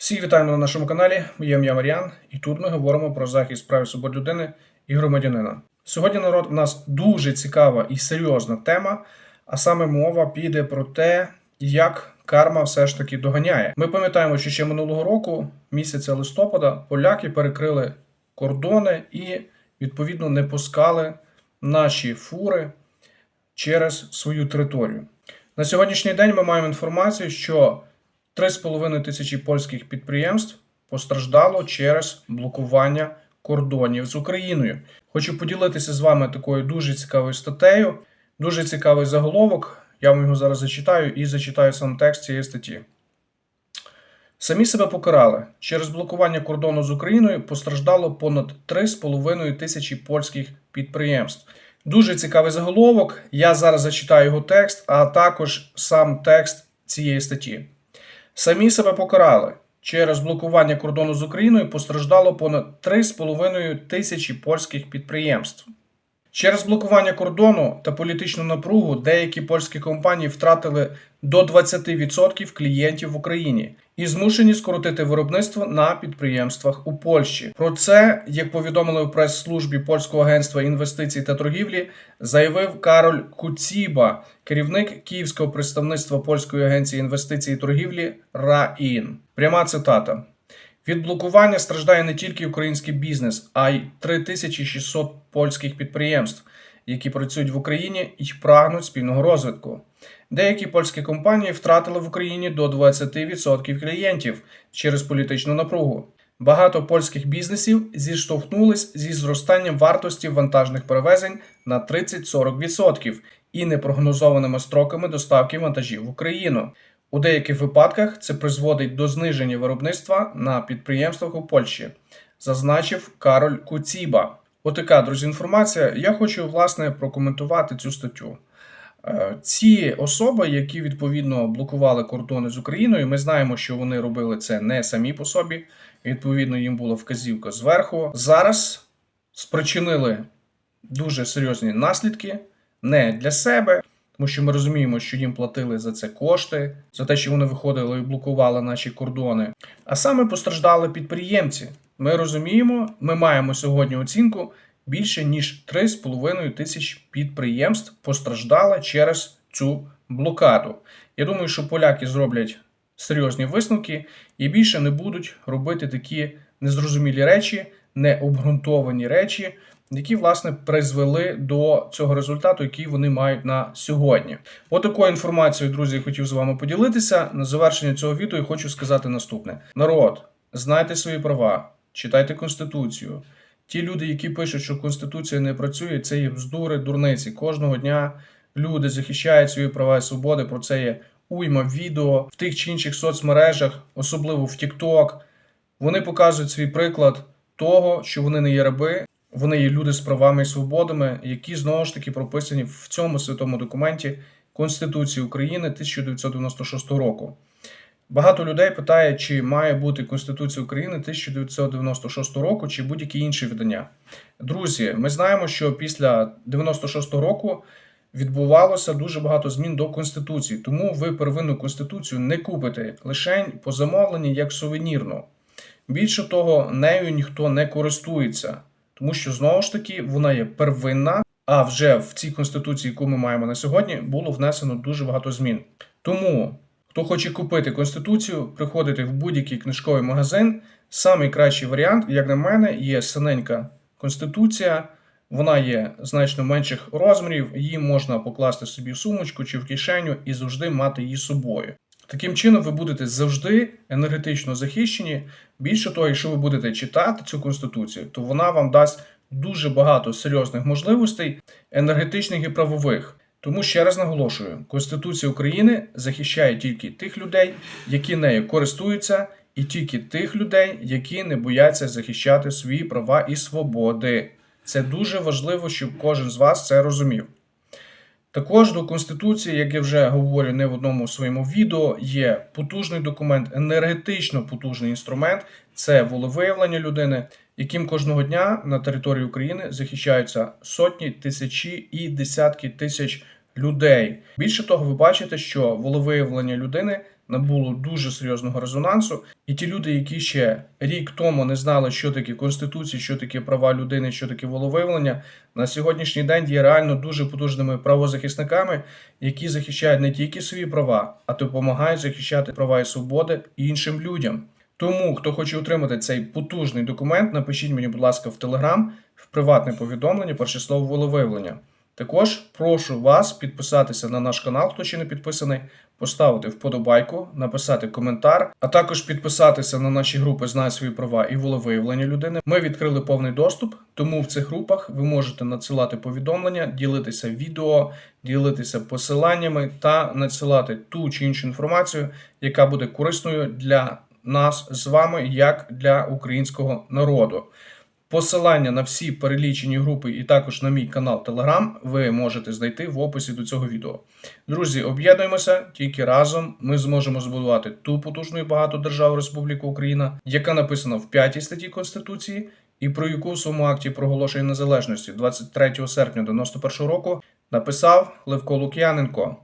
Всіх вітаємо на нашому каналі. Моє ім'я Мар'ян, і тут ми говоримо про захист прав і свобод людини і громадянина. Сьогодні народ у нас дуже цікава і серйозна тема, а саме мова піде про те, як карма все ж таки доганяє. Ми пам'ятаємо, що ще минулого року, місяця листопада, поляки перекрили кордони і відповідно не пускали наші фури через свою територію. На сьогоднішній день ми маємо інформацію, що 3,5 тисячі польських підприємств постраждало через блокування кордонів з Україною. Хочу поділитися з вами такою дуже цікавою статтею, дуже цікавий заголовок. Я вам його зараз зачитаю і зачитаю сам текст цієї статті. Самі себе покарали. Через блокування кордону з Україною постраждало понад 3,5 тисячі польських підприємств. Дуже цікавий заголовок. Я зараз зачитаю його текст, а також сам текст цієї статті. Самі себе покарали. Через блокування кордону з Україною постраждало понад 3,5 тисячі польських підприємств. Через блокування кордону та політичну напругу деякі польські компанії втратили до 20% клієнтів в Україні і змушені скоротити виробництво на підприємствах у Польщі. Про це, як повідомили в прес-службі польського агентства інвестицій та торгівлі, заявив Кароль Куціба, керівник київського представництва польської агенції інвестицій і торгівлі РАІН. Пряма цитата. Від блокування страждає не тільки український бізнес, а й 3600 польських підприємств, які працюють в Україні і прагнуть спільного розвитку. Деякі польські компанії втратили в Україні до 20% клієнтів через політичну напругу. Багато польських бізнесів зіштовхнулись зі зростанням вартості вантажних перевезень на 30-40% і непрогнозованими строками доставки вантажів в Україну. У деяких випадках це призводить до зниження виробництва на підприємствах у Польщі, зазначив Кароль Куціба. Отака, друзі, інформація. Я хочу власне прокоментувати цю статтю. Е, Ці особи, які відповідно блокували кордони з Україною, ми знаємо, що вони робили це не самі по собі. Відповідно, їм була вказівка зверху. Зараз спричинили дуже серйозні наслідки не для себе, тому що ми розуміємо, що їм платили за це кошти, за те, що вони виходили і блокували наші кордони. А саме постраждали підприємці. Ми розуміємо, ми маємо сьогодні оцінку більше ніж 3,5 тисяч підприємств постраждали через цю блокаду. Я думаю, що поляки зроблять серйозні висновки і більше не будуть робити такі незрозумілі речі, необґрунтовані речі, які власне призвели до цього результату, який вони мають на сьогодні. Отакою інформацією, друзі, я хотів з вами поділитися. На завершення цього відео хочу сказати наступне: народ, знайте свої права, читайте конституцію. Ті люди, які пишуть, що конституція не працює, це є бздури, дурниці. Кожного дня люди захищають свої права і свободи. Про це є уйма відео в тих чи інших соцмережах, особливо в TikTok. Вони показують свій приклад того, що вони не є раби, вони є люди з правами і свободами, які знову ж таки прописані в цьому святому документі Конституції України 1996 року. Багато людей питає, чи має бути Конституція України 1996 року, чи будь-які інші видання. Друзі, ми знаємо, що після 96 року відбувалося дуже багато змін до Конституції, тому ви первинну конституцію не купите лише по замовленні як сувенірну. Більше того, нею ніхто не користується, тому що знову ж таки вона є первинна. А вже в цій конституції, яку ми маємо на сьогодні, було внесено дуже багато змін. Тому, хто хоче купити конституцію, приходите в будь-який книжковий магазин. Самий кращий варіант, як на мене, є синенька конституція. Вона є значно менших розмірів, її можна покласти собі в сумочку чи в кишеню і завжди мати її з собою. Таким чином, ви будете завжди енергетично захищені. Більше того, якщо ви будете читати цю конституцію, то вона вам дасть дуже багато серйозних можливостей енергетичних і правових. Тому ще раз наголошую: Конституція України захищає тільки тих людей, які нею користуються, і тільки тих людей, які не бояться захищати свої права і свободи. Це дуже важливо, щоб кожен з вас це розумів. Також до Конституції, як я вже говорю не в одному своєму відео, є потужний документ, енергетично потужний інструмент це волевиявлення людини, яким кожного дня на території України захищаються сотні, тисячі і десятки тисяч людей. Більше того, ви бачите, що волевиявлення людини набуло дуже серйозного резонансу. І ті люди, які ще рік тому не знали, що таке конституція, що таке права людини, що таке волевиявлення, на сьогоднішній день є реально дуже потужними правозахисниками, які захищають не тільки свої права, а допомагають захищати права і свободи іншим людям. Тому, хто хоче отримати цей потужний документ, напишіть мені, будь ласка, в Телеграм в приватне повідомлення про число волевиявлення. Також прошу вас підписатися на наш канал, хто ще не підписаний, поставити вподобайку, написати коментар, а також підписатися на наші групи Знай свої права і волевиявлення людини. Ми відкрили повний доступ, тому в цих групах ви можете надсилати повідомлення, ділитися відео, ділитися посиланнями та надсилати ту чи іншу інформацію, яка буде корисною для нас з вами, як для українського народу. Посилання на всі перелічені групи і також на мій канал Telegram ви можете знайти в описі до цього відео. Друзі, об'єднуємося тільки разом. Ми зможемо збудувати ту потужну і багату державу Республіку Україна, яка написана в 5 статті Конституції, і про яку в своєму акті проголошення незалежності 23 серпня 91 року написав Левко Лук'яненко.